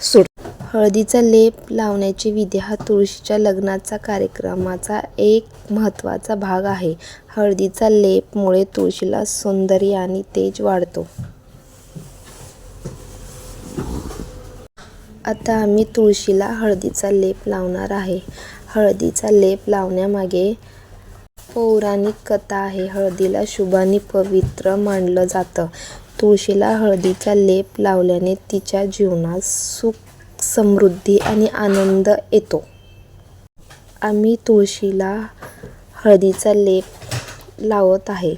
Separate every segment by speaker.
Speaker 1: सुट हळदीचा लेप लावण्याची विधी हा तुळशीच्या लग्नाचा कार्यक्रमाचा एक महत्त्वाचा भाग आहे. हळदीचा लेपमुळे तुळशीला सौंदर्य आणि तेज वाढतो. आता आम्ही तुळशीला हळदीचा लेप लावणार आहे. हळदीचा लेप लावण्यामागे पौराणिक कथा आहे. हळदीला शुभानी पवित्र मानलं जातं. तुळशीला हळदीचा लेप लावल्याने तिच्या जीवनात सुख, समृद्धी आणि आनंद येतो. आम्ही तुळशीला हळदीचा लेप लावत आहे,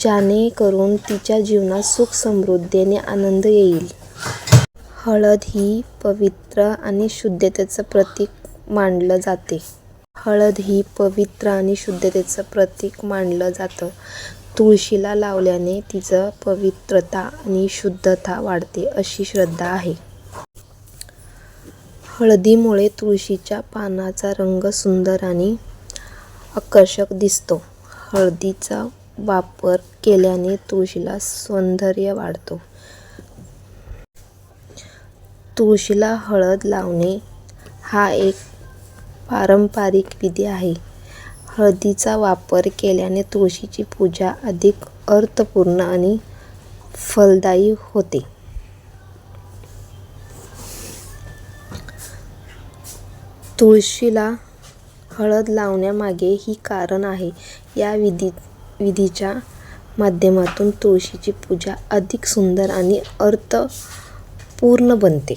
Speaker 1: ज्यानेकरून तिच्या जीवनात सुख, समृद्धी आणि आनंद येईल. हळद ही पवित्र आणि शुद्धतेचं प्रतीक मानलं जाते. हळद ही पवित्र आणि शुद्धतेचं प्रतीक मानलं जातं. तुळशीला लावल्याने तिचं पवित्रता आणि शुद्धता वाढते, अशी श्रद्धा आहे. हळदीमुळे तुळशीच्या पानाचा रंग सुंदर आणि आकर्षक दिसतो. हळदीचा वापर केल्याने तुळशीला सौंदर्य वाढतो तुळशीला हळद लावणे हा एक पारंपरिक विधी आहे. हळदीचा वापर केल्याने तुळशीची पूजा अधिक अर्थपूर्ण आणि फलदायी होते. तुळशीला हळद लावण्यामागे ही कारण आहे. या विधी विधीच्या माध्यमातून तुळशीची पूजा अधिक सुंदर आणि अर्थपूर्ण बनते.